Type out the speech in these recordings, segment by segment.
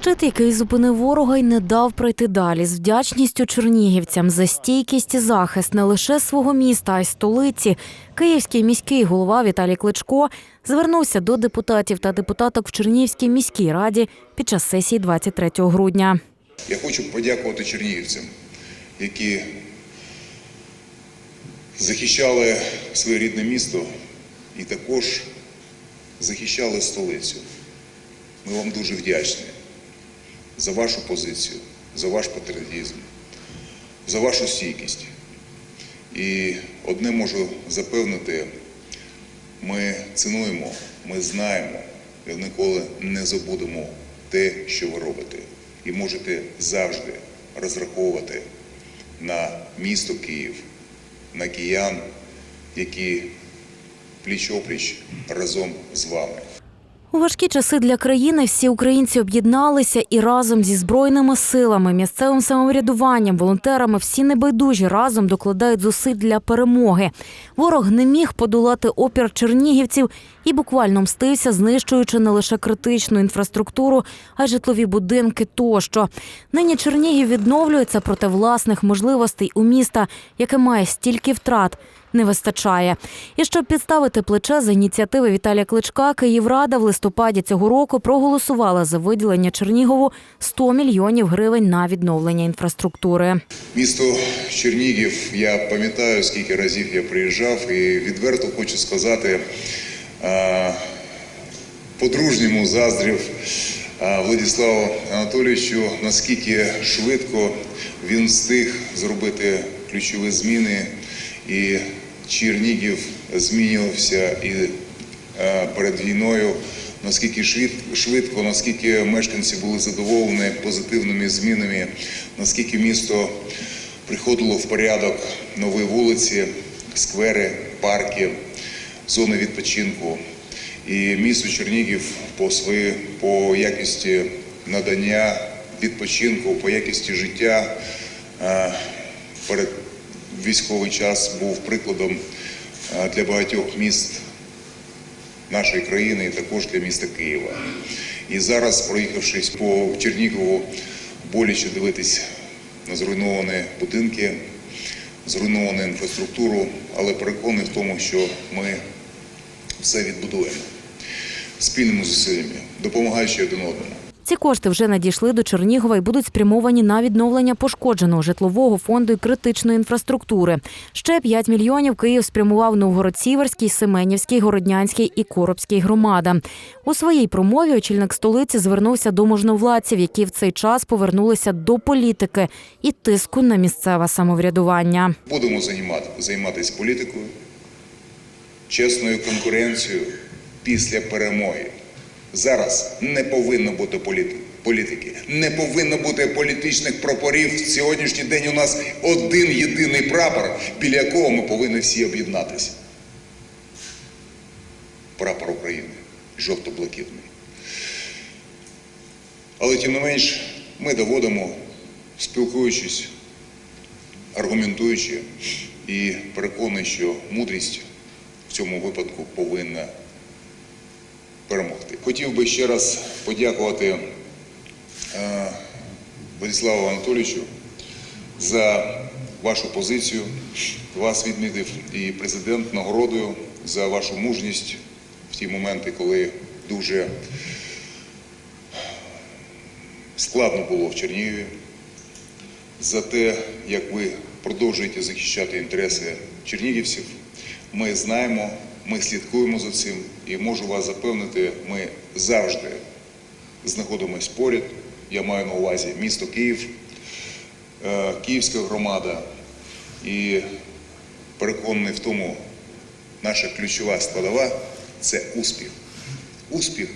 Щит, який зупинив ворога й не дав пройти далі, з вдячністю чернігівцям за стійкість і захист не лише свого міста, а й столиці. Київський міський голова Віталій Кличко звернувся до депутатів та депутаток в Чернігівській міській раді під час сесії 23 грудня. Я хочу подякувати чернігівцям, які захищали своє рідне місто і також захищали столицю. Ми вам дуже вдячні за вашу позицію, за ваш патріотизм, за вашу стійкість. І одне можу запевнити, ми цінуємо, ми знаємо і ніколи не забудемо те, що ви робите. І можете завжди розраховувати на місто Київ, на киян, які пліч-опліч разом з вами. У важкі часи для країни всі українці об'єдналися і разом зі збройними силами, місцевим самоврядуванням, волонтерами всі небайдужі разом докладають зусиль для перемоги. Ворог не міг подолати опір чернігівців і буквально мстився, знищуючи не лише критичну інфраструктуру, а й житлові будинки тощо. Нині Чернігів відновлюється, проте власних можливостей у міста, яке має стільки втрат. Не вистачає. І щоб підставити плече за ініціативи Віталія Кличка, Київрада в листопаді цього року проголосувала за виділення Чернігову 100 мільйонів гривень на відновлення інфраструктури. Місто Чернігів, я пам'ятаю, скільки разів я приїжджав, і відверто хочу сказати, а, по-дружньому заздрів а, Владиславу Анатолійовичу, наскільки швидко він встиг зробити ключові зміни, і Чернігів змінювався і перед війною. Наскільки швидко, наскільки мешканці були задоволені позитивними змінами, наскільки місто приходило в порядок нові вулиці, сквери, парки, зони відпочинку. І місто Чернігів по своїй по якості надання відпочинку, по якості життя е, перед військовий час був прикладом е, для багатьох міст нашої країни і також для міста Києва. І зараз, проїхавшись по Чернігову, боляче дивитись на зруйновані будинки, зруйновану інфраструктуру, але переконаний в тому, що ми все відбудуємо спільними зусиллями, допомагаючи один одному. Ці кошти вже надійшли до Чернігова і будуть спрямовані на відновлення пошкодженого житлового фонду і критичної інфраструктури. Ще 5 мільйонів Київ спрямував Новгород-Сіверський, Семенівський, Городнянський і Коробський громада. У своїй промові очільник столиці звернувся до можновладців, які в цей час повернулися до політики і тиску на місцеве самоврядування. Будемо займати, займатися політикою, чесною конкуренцією після перемоги. Зараз не повинно бути політи- політики, не повинно бути політичних прапорів. В сьогоднішній день у нас один єдиний прапор, біля якого ми повинні всі об'єднатися. Прапор України, жовто-блакитний. Але тим не менш, ми доводимо, спілкуючись, аргументуючи і переконаний, що мудрість в цьому випадку повинна перемогти. Хотів би ще раз подякувати е, Владиславу Анатолійовичу за вашу позицію. Вас відмітив і президент нагородою за вашу мужність в ті моменти, коли дуже складно було в Чернігові за те, як ви продовжуєте захищати інтереси чернігівців. Ми знаємо, ми слідкуємо за цим і можу вас запевнити, ми завжди знаходимося поряд. Я маю на увазі місто Київ, е, Київська громада і переконаний в тому, наша ключова складова це успіх. Успіх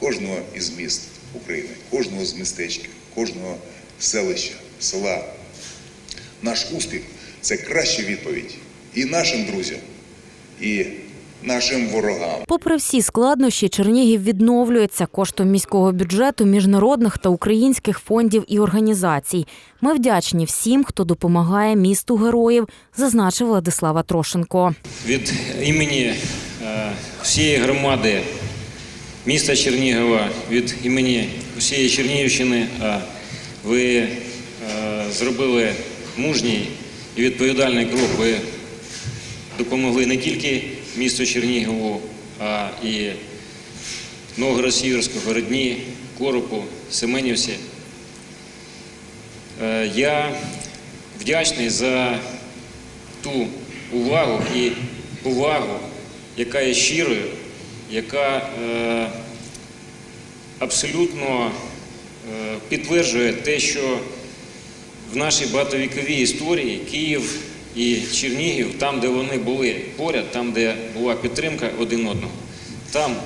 кожного із міст України, кожного з містечків, кожного селища, села. Наш успіх це краща відповідь і нашим друзям, і нашим ворогам. Попри всі складнощі, Чернігів відновлюється коштом міського бюджету, міжнародних та українських фондів і організацій. Ми вдячні всім, хто допомагає місту героїв, зазначив Владислава Трошенко. від імені е, всієї громади міста Чернігова, від імені усієї Чернігівщини. Ви е, зробили мужній і відповідальний крок. Ви допомогли не тільки місту Чернігову, і Новгород-Сіверську, Городні, Коропу, Семенівці. Е, Я вдячний за ту увагу і повагу, яка є щирою, яка е, абсолютно е, підтверджує те, що в нашій багатовіковій історії Київ і Чернігів, там, де вони були поряд, там, де була підтримка один одного, там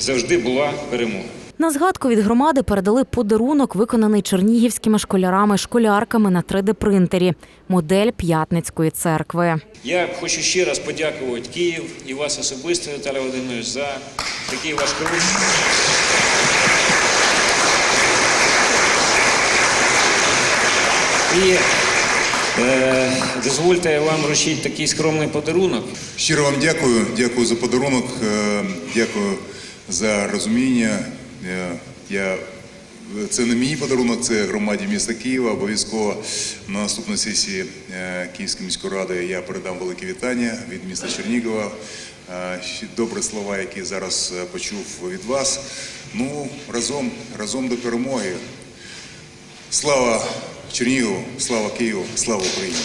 завжди була перемога. На згадку від громади передали подарунок, виконаний чернігівськими школярами школярками на 3D-принтері, модель П'ятницької церкви. Я хочу ще раз подякувати Київ і вас особисто, Віталій Володимирович, за такий ваш крок. І е, дозвольте вам вручити такий скромний подарунок. Щиро вам дякую, дякую за подарунок, е, дякую за розуміння. Е, Я, це не мій подарунок, це громаді міста Києва. Обов'язково на наступній сесії Київської міської ради я передам велике вітання від міста Чернігова. Добрі слова, які зараз почув від вас. Ну, разом, разом до перемоги. Слава Чернігову, слава Києву, слава Україні!